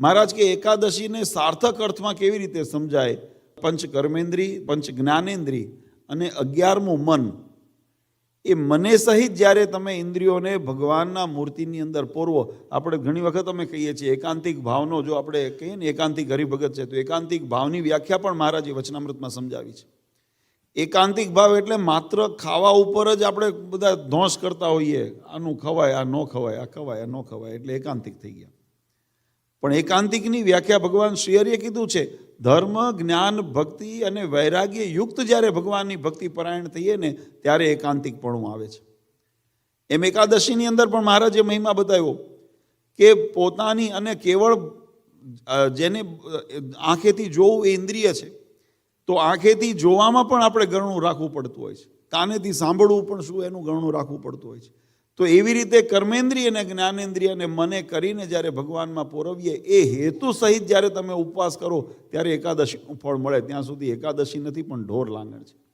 મહારાજ કે એકાદશીને સાર્થક અર્થમાં કેવી રીતે સમજાય? પંચ કર્મેન્દ્રી પંચ જ્ઞાનેન્દ્રી અને અગિયારમું મન. એ મને સહિત જ્યારે તમે ઇન્દ્રિયોને ભગવાનના મૂર્તિની અંદર પોરવો, આપણે ઘણી વખત અમે કહીએ છીએ, એકાંતિક ભાવનો, જો આપણે કહીએ ને એકાંતિક હરિભગત છે, તો એકાંતિક ભાવની વ્યાખ્યા પણ મહારાજે વચનામૃતમાં સમજાવી છે. એકાંતિક ભાવ એટલે માત્ર ખાવા ઉપર જ આપણે બધા ધોંસ કરતા હોઈએ. આનું ખવાય, આ ન ખવાય, આ ખવાય, આ ન ખવાય, એટલે એકાંતિક થઈ ગયા. પણ એકાંતિકની વ્યાખ્યા ભગવાન શિયરીએ કીધું છે, ધર્મ, જ્ઞાન, ભક્તિ અને વૈરાગ્ય યુક્ત જ્યારે ભગવાનની ભક્તિ પરાયણ થઈએ ને, ત્યારે એકાંતિકપણું આવે છે. એમ એકાદશીની અંદર પણ મહારાજે મહિમા બતાવ્યો કે પોતાની અને કેવળ જેને આંખેથી જોવું એ ઇન્દ્રિય છે, તો આંખેથી જોવામાં પણ આપણે ગણું રાખવું પડતું હોય છે. કાનેથી સાંભળવું પણ શું એનું ગણું રાખવું પડતું હોય છે. તો એવી રીતે કર્મેન્દ્રિય અને જ્ઞાનેન્દ્રિય અને મને કરીને જ્યારે ભગવાનમાં પોરવીએ, એ હેતુ સહિત જ્યારે તમે ઉપવાસ કરો, ત્યારે એકાદશીનું ફળ મળે. ત્યાં સુધી એકાદશી નથી, પણ ઢોર લાંગણ છે.